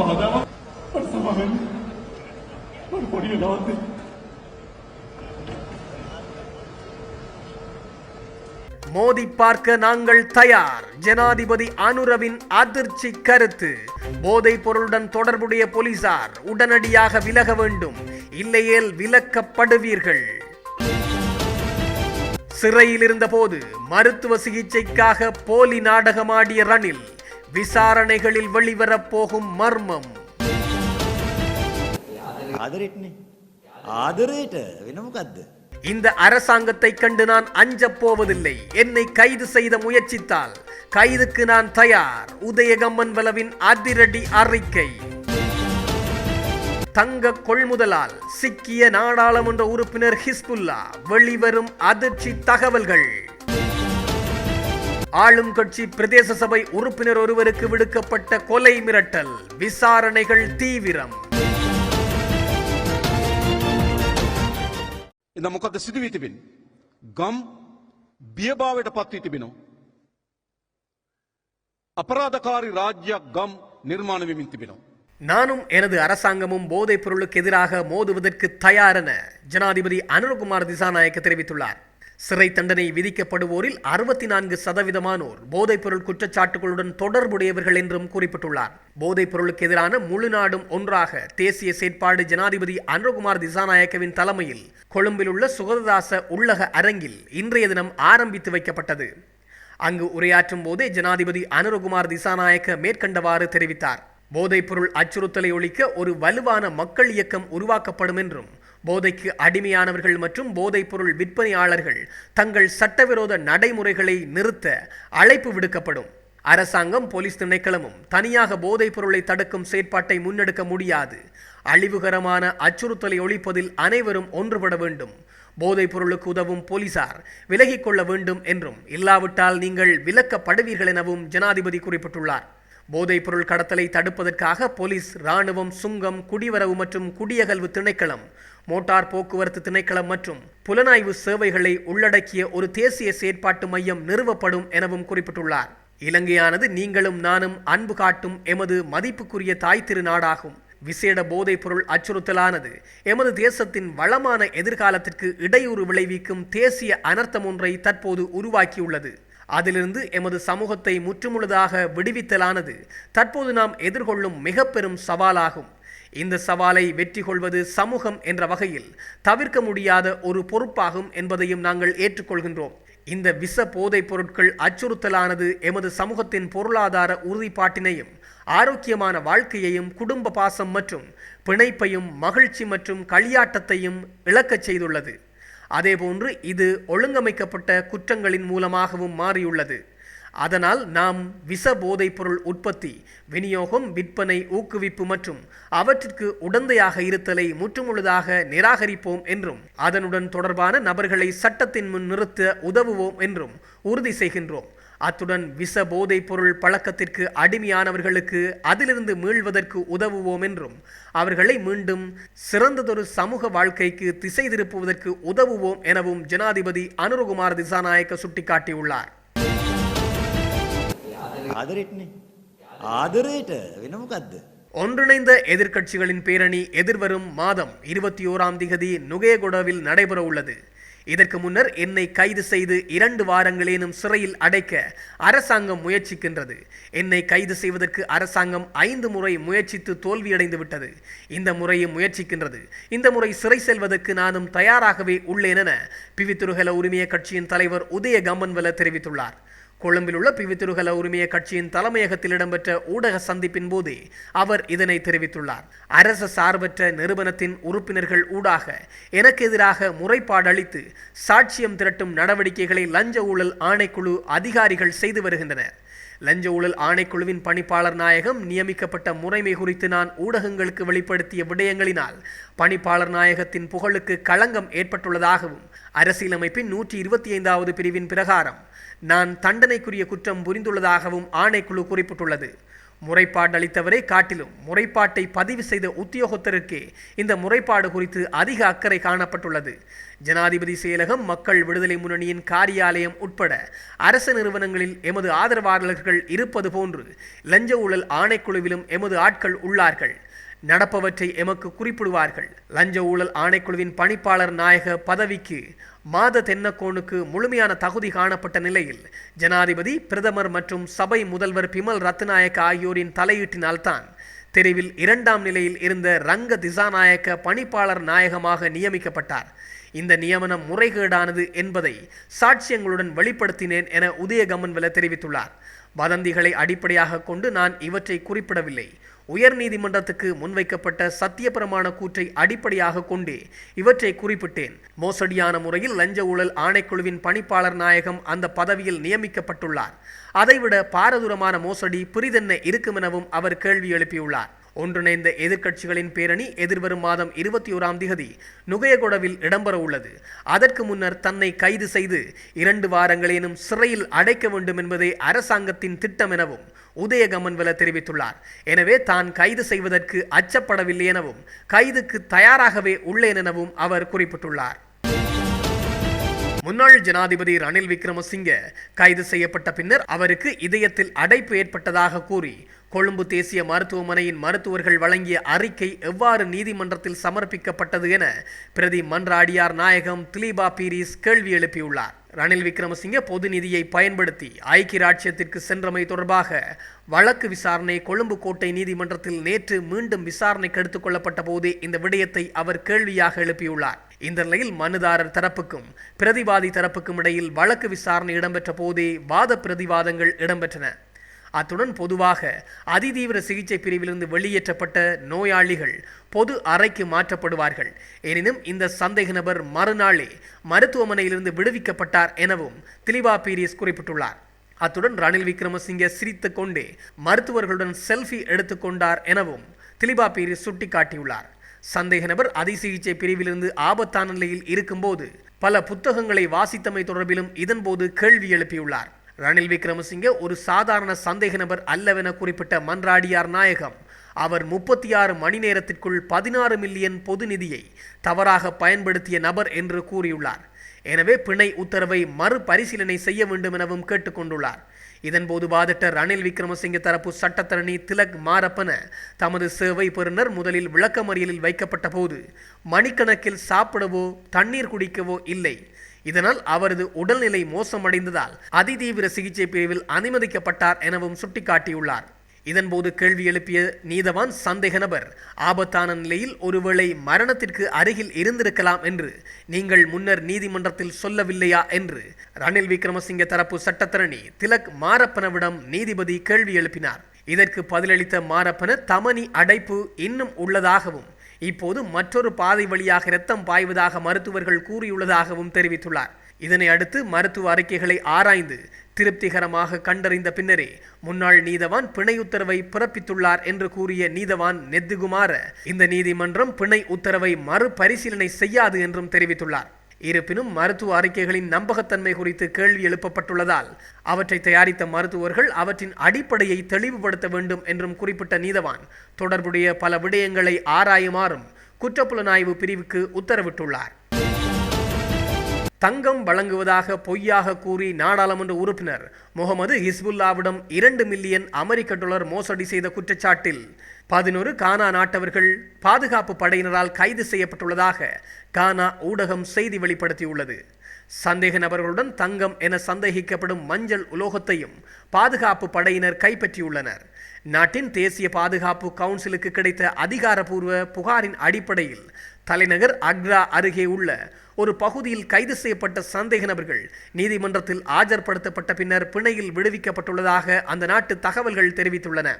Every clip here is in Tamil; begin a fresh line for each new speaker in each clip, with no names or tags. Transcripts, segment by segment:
மாதாவா? ஒரு சமவன் ஒரு பொடியில் வந்து
மோதி பார்க்க நாங்கள் தயார். ஜனாதிபதி அனுரவின் அதிர்ச்சி கருத்து. போதைப் பொருளுடன் தொடர்புடைய போலீசார் உடனடியாக விலக வேண்டும். இல்லையேல் விலக்கப்படுவீர்கள். சிறையில் இருந்தபோது மருத்துவ சிகிச்சைக்காக போலி நாடகமாடிய ரணில் விசாரணைகளில் வெளிவரப்போகும் மர்மம். இந்த அரசாங்கத்தை கண்டு நான் அஞ்சப் போவதில்லை. என்னை கைது செய்த முயற்சித்தால் கைதுக்கு நான் தயார். உதயகம்மன் வலவின் அதிரடி அறிக்கை. தங்க கொள்முதலால் சிக்கிய நாடாளுமன்ற உறுப்பினர் ஹிஸ்புல்லா வெளிவரும் அதிர்ச்சி தகவல்கள். ஆளும் கட்சி பிரதேச சபை உறுப்பினர் ஒருவருக்கு விடுக்கப்பட்ட கொலை மிரட்டல் விசாரணைகள் தீவிரம்
එද මොකද සිදුවී තිබෙන. ගම් බියභාවට පත්වී තිබෙනවා. අපරාධකාරි රාජ්‍යයක් ගම් නිර්මාණ වෙමින් තිබෙනවා.
நானும் எனது அரசாங்கமும் போதைப் பொருளுக்கு எதிராக மோதுவதற்கு தயாரென ஜனாதிபதி அனுரகுமார் திசாநாயக்க தெரிவித்துள்ளார் சிறை தண்டனை விதிக்கப்படுவோரில் அறுபத்தி நான்கு சதவீதமானோர் போதைப்பொருள் குற்றச்சாட்டுகளுடன் தொடர்புடையவர்கள் என்றும் குறிப்பிட்டுள்ளார். போதைப்பொருளுக்கு எதிரான முழு நாடும் ஒன்றாக தேசிய செயற்பாடு ஜனாதிபதி அனுரகுமார் திசாநாயக்கவின் தலைமையில் கொழும்பில் உள்ள சுகததாச உள்ளக அரங்கில் இன்றைய தினம் ஆரம்பித்து வைக்கப்பட்டது. அங்கு உரையாற்றும் போதே ஜனாதிபதி அனுரகுமார் திசாநாயக்க மேற்கண்டவாறு தெரிவித்தார். போதைப்பொருள் அச்சுறுத்தலை ஒழிக்க ஒரு வலுவான மக்கள் இயக்கம் உருவாக்கப்படும் என்றும் போதைக்கு அடிமையானவர்கள் மற்றும் போதைப்பொருள் விற்பனையாளர்கள் தங்கள் சட்டவிரோத நடைமுறைகளை நிறுத்த அழைப்பு விடுக்கப்படும். அரசாங்கம் போலீஸ் திணைக்களமும் தனியாக போதைப் பொருளை தடுக்கும் செயற்பாட்டை முன்னெடுக்க முடியாது. அழிவுகரமான அச்சுறுத்தலை ஒழிப்பதில் அனைவரும் ஒன்றுபட வேண்டும். போதைப் பொருளுக்கு உதவும் போலீசார் விலகிக் கொள்ள வேண்டும் என்றும் இல்லாவிட்டால் நீங்கள் விலக்கப்படுவீர்கள் எனவும் ஜனாதிபதி குறிப்பிட்டுள்ளார். போதைப் பொருள் கடத்தலை தடுப்பதற்காக போலீஸ் ராணுவம் சுங்கம் குடிவரவு மற்றும் குடியகல்வு திணைக்களம் மோட்டார் போக்குவரத்து திணைக்களம் மற்றும் புலனாய்வு சேவைகளை உள்ளடக்கிய ஒரு தேசிய செயற்பாட்டு மையம் நிறுவப்படும் எனவும் குறிப்பிட்டுள்ளார். இலங்கையானது நீங்களும் நானும் அன்பு காட்டும் எமது மதிப்புக்குரிய தாய் திரு நாடாகும் விசேட போதைப் பொருள் அச்சுறுத்தலானது எமது தேசத்தின் வளமான எதிர்காலத்திற்கு இடையூறு விளைவிக்கும் தேசிய அனர்த்தம் ஒன்றை தற்போது உருவாக்கியுள்ளது. அதிலிருந்து எமது சமூகத்தை முற்றுமுழுதாக விடுவித்தலானது தற்போது நாம் எதிர்கொள்ளும் மிக பெரும் சவாலாகும். இந்த சவாலை வெற்றி கொள்வது சமூகம் என்ற வகையில் தவிர்க்க முடியாத ஒரு பொறுப்பாகும் என்பதையும் நாங்கள் ஏற்றுக்கொள்கின்றோம். இந்த விச போதைப் பொருட்கள் அச்சுறுத்தலானது எமது சமூகத்தின் பொருளாதார உறுதிப்பாட்டினையும் ஆரோக்கியமான வாழ்க்கையையும் குடும்ப பாசம் மற்றும் பிணைப்பையும் மகிழ்ச்சி மற்றும் களியாட்டத்தையும் இழக்கச் செய்துள்ளது. அதேபோன்று இது ஒழுங்கமைக்கப்பட்ட குற்றங்களின் மூலமாகவும் மாறியுள்ளது. அதனால் நாம் விச போதைப் பொருள் உற்பத்தி விநியோகம் விற்பனை ஊக்குவிப்பு மற்றும் அவற்றிற்கு உடந்தையாக இருத்தலை முற்றுமுழுதாக நிராகரிப்போம் என்றும் அதனுடன் தொடர்பான நபர்களை சட்டத்தின் முன் நிறுத்த உதவுவோம் என்றும் உறுதி செய்கின்றோம். அத்துடன் விச போதைப் பொருள் பழக்கத்திற்கு அடிமையானவர்களுக்கு அதிலிருந்து மீள்வதற்கு உதவுவோம் என்றும் அவர்களை மீண்டும் சிறந்ததொரு சமூக வாழ்க்கைக்கு திசை திருப்புவதற்கு உதவுவோம் எனவும் ஜனாதிபதி அனுரகுமார் திசாநாயக்க சுட்டிக்காட்டியுள்ளார்.
ආදරෙට්නේ ආදරයට වෙන මොකක්ද
ஒன்றிணைந்த எதிர்க்கட்சிகளின் பேரணி எதிர்வரும் மாதம் இருபத்தி ஓராம் திகதி நுகேகொடவில் நடைபெற உள்ளது இதற்கு முன்னர் என்னை கைது செய்து இரண்டு வாரங்களேனும் சிறையில் அடைக்க அரசாங்கம் முயற்சிக்கின்றது என்னை கைது செய்வதற்கு அரசாங்கம் ஐந்து முறை முயற்சித்து தோல்வியடைந்து விட்டது இந்த முறையும் முயற்சிக்கின்றது இந்த முறை சிறை செல்வதற்கு நானும் தயாராகவே உள்ளேன் என பிவித்துருகல உரிமைய கட்சியின் தலைவர் உதய கம்பன்வல தெரிவித்துள்ளார் கொழும்பில் உள்ள பிவித்துருகல உரிமைய கட்சியின் தலைமையகத்தில் இடம்பெற்ற ஊடக சந்திப்பின் போதே அவர் இதனை தெரிவித்துள்ளார். அரச சார்பற்ற நிறுவனத்தின் உறுப்பினர்கள் ஊடாக எனக்கு எதிராக முறைப்பாடு அளித்து சாட்சியம் திரட்டும் நடவடிக்கைகளை லஞ்ச ஊழல் ஆணைக்குழு அதிகாரிகள் செய்து வருகின்றனர். லஞ்ச ஊழல் ஆணைக்குழுவின் பணிப்பாளர் நாயகம் நியமிக்கப்பட்ட முறைமை குறித்து நான் ஊடகங்களுக்கு வெளிப்படுத்திய விடயங்களினால் பணிப்பாளர் நாயகத்தின் புகழுக்கு களங்கம் ஏற்பட்டுள்ளதாகவும் அரசியலமைப்பின் நூற்றி இருபத்தி ஐந்தாவது பிரிவின் பிரகாரம் நான் தண்டனைக்குரிய குற்றம் புரிந்துள்ளதாகவும் ஆணைக்குழு குறிப்பிட்டுள்ளது. முறைப்பாடு அளித்தவரை காட்டிலும் முறைப்பாட்டை பதிவு செய்த உத்தியோகத்தருக்கே இந்த முறைப்பாடு குறித்து அதிக அக்கறை காணப்பட்டுள்ளது. ஜனாதிபதி செயலகம் மக்கள் விடுதலை முன்னணியின் காரியாலயம் உட்பட அரசு நிறுவனங்களில் எமது ஆதரவாளர்கள் இருப்பது போன்று லஞ்ச ஊழல் ஆணைக்குழுவிலும் எமது ஆட்கள் உள்ளார்கள். நடப்பவற்றை எமக்கு குறிப்பிடுவார்கள். லஞ்ச ஊழல் ஆணைக்குழுவின் பணிப்பாளர் நாயக பதவிக்கு மாத தென்னக்கோனுக்கு முழுமையான தகுதி காணப்பட்ட நிலையில் ஜனாதிபதி பிரதமர் மற்றும் சபை முதல்வர் பிமல் ரத்நாயக்க ஆகியோரின் தலையீட்டினால்தான் தெரிவில் இரண்டாம் நிலையில் இருந்த ரங்க திசாநாயக்க பணிப்பாளர் நாயகமாக நியமிக்கப்பட்டார். இந்த நியமனம் முறைகேடானது என்பதை சாட்சியங்களுடன் வெளிப்படுத்தினேன் என உதயகமன்வல தெரிவித்துள்ளார். வதந்திகளை அடிப்படையாக கொண்டு நான் இவற்றை குறிப்பிடவில்லை. உயர்நீதிமன்றத்துக்கு முன்வைக்கப்பட்ட சத்தியப்பிரமாண கூற்றை அடிப்படையாக கொண்டே இவற்றை குறிப்பிட்டேன். மோசடியான முறையில் லஞ்ச ஊழல் ஆணைக்குழுவின் பணிப்பாளர் நாயகம் அந்த பதவியில் நியமிக்கப்பட்டுள்ளார். அதைவிட பாரதூரமான மோசடி பிரிதென்ன இருக்குமெனவும் அவர் கேள்வி எழுப்பியுள்ளார். ஒன்றிணைந்த எதிர்க்கட்சிகளின் பேரணி எதிர்வரும் மாதம் இருபத்தி ஓராம் திகதி நுகையகொடவில் இடம்பெற உள்ளது. அதற்கு முன்னர் தன்னை கைது செய்து இரண்டு வாரங்களேனும் சிறையில் அடைக்க வேண்டும் என்பதே அரசாங்கத்தின் திட்டம் எனவும் உதயகமன்வல தெரிவித்துள்ளார். எனவே தான் கைது செய்வதற்கு அச்சப்படவில்லை எனவும் கைதுக்கு தயாராகவே உள்ளேன் எனவும் அவர் குறிப்பிட்டுள்ளார். முன்னாள் ஜனாதிபதி ரணில் விக்ரமசிங்க கைது செய்யப்பட்ட பின்னர் அவருக்கு இதயத்தில் அடைப்பு ஏற்பட்டதாக கூறி கொழும்பு தேசிய மருத்துவமனையின் மருத்துவர்கள் வழங்கிய அறிக்கை எவ்வாறு நீதிமன்றத்தில் சமர்ப்பிக்கப்பட்டது என பிரதி மன்றாடியார் நாயகம் திலீபா பீரிஸ் கேள்வி எழுப்பியுள்ளார். ரணில் விக்ரமசிங்கே பொது நிதியை பயன்படுத்தி ஐக்கிய ராட்சியத்திற்கு சென்றமை தொடர்பாக வழக்கு விசாரணை கொழும்பு கோட்டை நீதிமன்றத்தில் நேற்று மீண்டும் விசாரணைக்கு எடுத்துக் கொள்ளப்பட்ட போதே இந்த விடயத்தை அவர் கேள்வியாக எழுப்பியுள்ளார். இந்த நிலையில் மனுதாரர் தரப்புக்கும் பிரதிவாதி தரப்புக்கும் இடையில் வழக்கு விசாரணை இடம்பெற்ற போதே வாத பிரதிவாதங்கள் இடம்பெற்றன. அத்துடன் பொதுவாக அதிதீவிர சிகிச்சை பிரிவிலிருந்து வெளியேற்றப்பட்ட நோயாளிகள் பொது அறைக்கு மாற்றப்படுவார்கள். எனினும் இந்த சந்தேக நபர் மறுநாளே மருத்துவமனையிலிருந்து விடுவிக்கப்பட்டார் எனவும் திலிவா பீரியஸ் குறிப்பிட்டுள்ளார். அத்துடன் ரணில் விக்ரமசிங்கே சிரித்து கொண்டே மருத்துவர்களுடன் செல்ஃபி எடுத்துக்கொண்டார் எனவும் திலிபா பீரியஸ் சுட்டிக்காட்டியுள்ளார். சந்தேக நபர் அதிசிகிச்சை பிரிவிலிருந்து ஆபத்தான நிலையில் இருக்கும்போது பல புத்தகங்களை வாசித்தமை தொடர்பிலும் இதன்போது கேள்வி எழுப்பியுள்ளார். ரணில் விக்ரமசிங்கே ஒரு சாதாரண சந்தேக நபர் அல்லவென குறிப்பிட்ட மன்றாடியார் நாயகம். அவர் முப்பத்தி ஆறு மணி நேரத்திற்குள் பதினாறு மில்லியன் பொது நிதியை தவறாக பயன்படுத்திய நபர் என்று கூறியுள்ளார். எனவே பிணை உத்தரவை மறுபரிசீலனை செய்ய வேண்டும் எனவும் கேட்டுக்கொண்டுள்ளார். இதன்போது வாதிட்ட ரணில் விக்ரமசிங்க தரப்பு சட்டத்தரணி திலக் மாரப்பன தமது சேவை பெறுநர் முதலில் விளக்கமறியலில் வைக்கப்பட்ட போது மணிக்கணக்கில் சாப்பிடவோ தண்ணீர் குடிக்கவோ இல்லை. இதனால் அவரது உடல்நிலை மோசமடைந்ததால் அதிதீவிர சிகிச்சை பிரிவில் அனுமதிக்கப்பட்டார் எனவும் சுட்டிக்காட்டியுள்ளார். இதன்போது கேள்வி எழுப்பிய நீதவான் சந்தேக நபர் ஆபத்தான நிலையில் ஒருவேளை மரணத்திற்கு அருகில் இருந்திருக்கலாம் என்று நீங்கள் முன்னர் நீதிமன்றத்தில் சொல்லவில்லையா? என்று ரணில் விக்ரமசிங்க தரப்பு சட்டத்தரணி திலக் மாரப்பனவிடம் நீதிபதி கேள்வி எழுப்பினார். இதற்கு பதிலளித்த மாரப்பன தமனி அடைப்பு இன்னும் உள்ளதாகவும் இப்போது மற்றொரு பாதை வழியாக இரத்தம் பாய்வதாக மருத்துவர்கள் கூறியுள்ளதாகவும் தெரிவித்துள்ளார். இதனை அடுத்து மருத்துவ அறிக்கைகளை ஆராய்ந்து திருப்திகரமாக கண்டறிந்த பின்னரே முன்னாள் நீதவான் பிணை உத்தரவை பிறப்பித்துள்ளார் என்று கூறிய நீதவான் நெத்துகுமார இந்த நீதிமன்றம் பிணை உத்தரவை மறுபரிசீலனை செய்யாது என்றும் தெரிவித்துள்ளார். இருப்பினும் மருத்துவ அறிக்கைகளின் நம்பகத்தன்மை குறித்து கேள்வி எழுப்பப்பட்டுள்ளதால் அவற்றை தயாரித்த மருத்துவர்கள் அவற்றின் அடிப்படையை தெளிவுபடுத்த வேண்டும் என்றும் குறிப்பிட்ட நீதவான் தொடர்புடைய பல விடயங்களை ஆராயுமாறும் குற்றப்புலனாய்வு பிரிவுக்கு உத்தரவிட்டுள்ளார். தங்கம் வழங்குவதாக பொய்யாக கூறி நாடாளுமன்ற உறுப்பினர் முகமது ஹிஸ்புல்லாவிடம் இரண்டு மில்லியன் அமெரிக்க டாலர் மோசடி செய்த குற்றச்சாட்டில் பதினொரு கானா நாட்டவர்கள் பாதுகாப்பு படையினரால் கைது செய்யப்பட்டுள்ளதாக கானா ஊடகம் செய்தி வெளிப்படுத்தியுள்ளது. சந்தேக நபர்களுடன் தங்கம் என சந்தேகிக்கப்படும் மஞ்சள் உலோகத்தையும் பாதுகாப்பு படையினர் கைப்பற்றியுள்ளனர். நாட்டின் தேசிய பாதுகாப்பு கவுன்சிலுக்கு கிடைத்த அதிகாரப்பூர்வ புகாரின் அடிப்படையில் தலைநகர் அக்ரா அருகே உள்ள ஒரு பகுதியில் கைது செய்யப்பட்ட சந்தேக நபர்கள் நீதிமன்றத்தில் ஆஜர்படுத்தப்பட்ட பின்னர் பிணையில் விடுவிக்கப்பட்டுள்ளதாக அந்த நாட்டு தகவல்கள் தெரிவித்துள்ளன.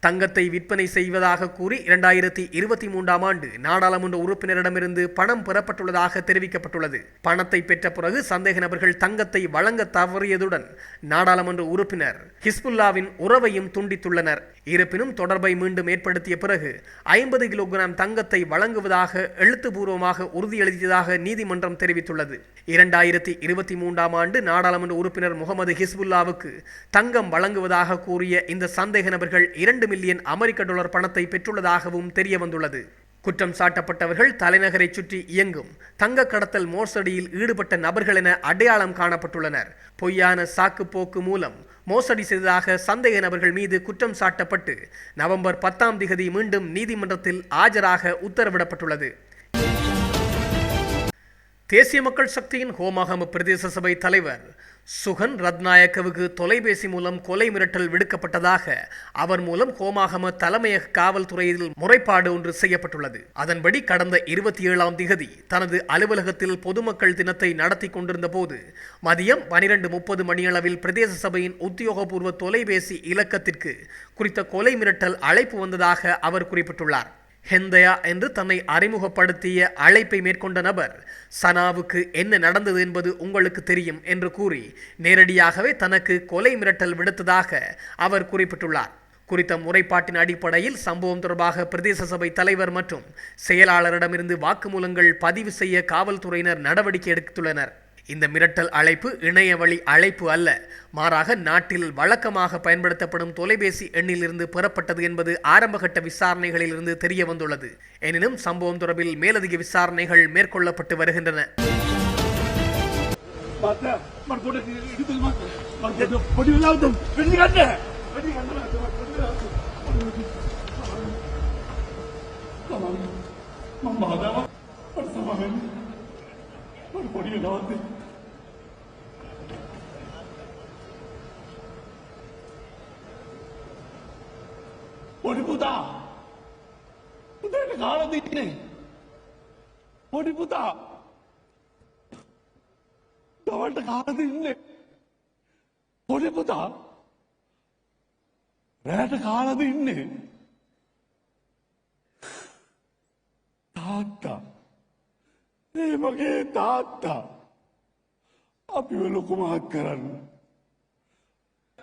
தங்கத்தை விற்பனை செய்வதாக கூறி இரண்டாயிரத்தி இருபத்தி மூன்றாம் ஆண்டு நாடாளுமன்ற உறுப்பினரிடமிருந்து பணம் பெறப்பட்டுள்ளதாக தெரிவிக்கப்பட்டுள்ளது. பணத்தை பெற்ற பிறகு சந்தேக நபர்கள் தங்கத்தை வழங்க தவறியதுடன் நாடாளுமன்ற உறுப்பினர் ஹிஸ்புல்லாவின் உறவையும் துண்டித்துள்ளனர். இருப்பினும் தொடர்பை மீண்டும் ஏற்படுத்திய பிறகு ஐம்பது கிலோகிராம் தங்கத்தை வழங்குவதாக எழுத்துப்பூர்வமாக உறுதியளித்ததாக நீதிமன்றம் தெரிவித்துள்ளது. இரண்டாயிரத்தி இருபத்தி மூன்றாம் ஆண்டு நாடாளுமன்ற உறுப்பினர் முகமது ஹிஸ்புல்லாவுக்கு தங்கம் வழங்குவதாக கூறிய இந்த சந்தேக நபர்கள் இரண்டு இரண்டு மில்லியன் அமெரிக்க டாலர் பணத்தை பெற்றுள்ளதாகவும் தெரிய வந்துள்ளது குற்றம் சாட்டப்பட்டவர்கள் தலைநகரை சுற்றி இயங்கும் தங்க கடத்தல் மோசடியில் ஈடுபட்ட நபர்கள் என அடையாளம் காணப்பட்டுள்ளனர். பொய்யான சாக்கு போக்கு மூலம் மோசடி செய்ததாக சந்தேக நபர்கள் மீது குற்றம் சாட்டப்பட்டு நவம்பர் பத்தாம் திகதி மீண்டும் நீதிமன்றத்தில் ஆஜராக உத்தரவிடப்பட்டுள்ளது. தேசிய மக்கள் சக்தியின் ஹோமாகம பிரதேச சபை தலைவர் சுகன் ரத்நாயக்கவுக்கு தொலைபேசி மூலம் கொலை மிரட்டல் விடுக்கப்பட்டதாக அவர் மூலம் ஹோமாகம தலைமையக காவல்துறையில் முறைப்பாடு ஒன்று செய்யப்பட்டுள்ளது. அதன்படி கடந்த இருபத்தி ஏழாம் திகதி தனது அலுவலகத்தில் பொதுமக்கள் தினத்தை நடத்தி கொண்டிருந்த போது மதியம் பனிரெண்டு முப்பது மணியளவில் பிரதேச சபையின் உத்தியோகபூர்வ தொலைபேசி இலக்கத்திற்கு குறித்த கொலை மிரட்டல் அழைப்பு வந்ததாக அவர் குறிப்பிட்டுள்ளார். ஹெந்தயா என்று தன்னை அறிமுகப்படுத்திய அழைப்பை மேற்கொண்ட நபர் சனாவுக்கு என்ன நடந்தது என்பது உங்களுக்கு தெரியும் என்று கூறி நேரடியாகவே தனக்கு கொலை மிரட்டல் விடுத்ததாக அவர் குறிப்பிட்டுள்ளார். குறித்த முறைப்பாட்டின் அடிப்படையில் சம்பவம் தொடர்பாக பிரதேச சபை தலைவர் மற்றும் செயலாளரிடமிருந்து வாக்குமூலங்கள் பதிவு செய்ய காவல்துறையினர் நடவடிக்கை எடுத்துள்ளனர். இந்த மிரட்டல் அழைப்பு இணையவழி அழைப்பு அல்ல. மாறாக நாட்டில் வழக்கமாக பயன்படுத்தப்படும் தொலைபேசி எண்ணிலிருந்து பெறப்பட்டது என்பது ஆரம்பகட்ட விசாரணைகளில் இருந்து தெரிய வந்துள்ளது எனினும் சம்பவம் தொடர்பில் மேலதிக விசாரணைகள் மேற்கொள்ளப்பட்டு வருகின்றன.
මට පුතා. පුතාට කාලා දින්නේ. පොඩි පුතා. දවල්ට කාලද ඉන්නේ පොඩි පුතා. රෑට කාලද ඉන්නේ තාත්තා. ඒ මගේ තාත්තා. අපිව ලොකුමහත් කරන්න.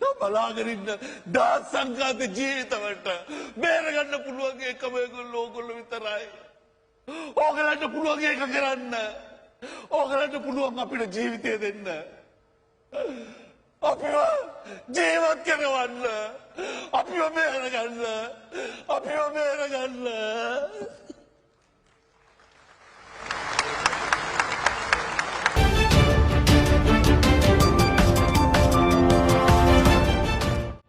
බලාගරන්න දාත් සංකාත ජීවිතවට බේරගන්න පුළුවන්ගේ එකමයකුල් ලෝකොල්ල විතරයි. ඕකලට පුළුවන්ගේ එක කරන්න. ඕකලට පුළුවන් අපිට ජීවිතය දෙන්න. අපිව ජීවත් කරවන්න. අපිව බේරගන්න. අපිව බේරගන්න.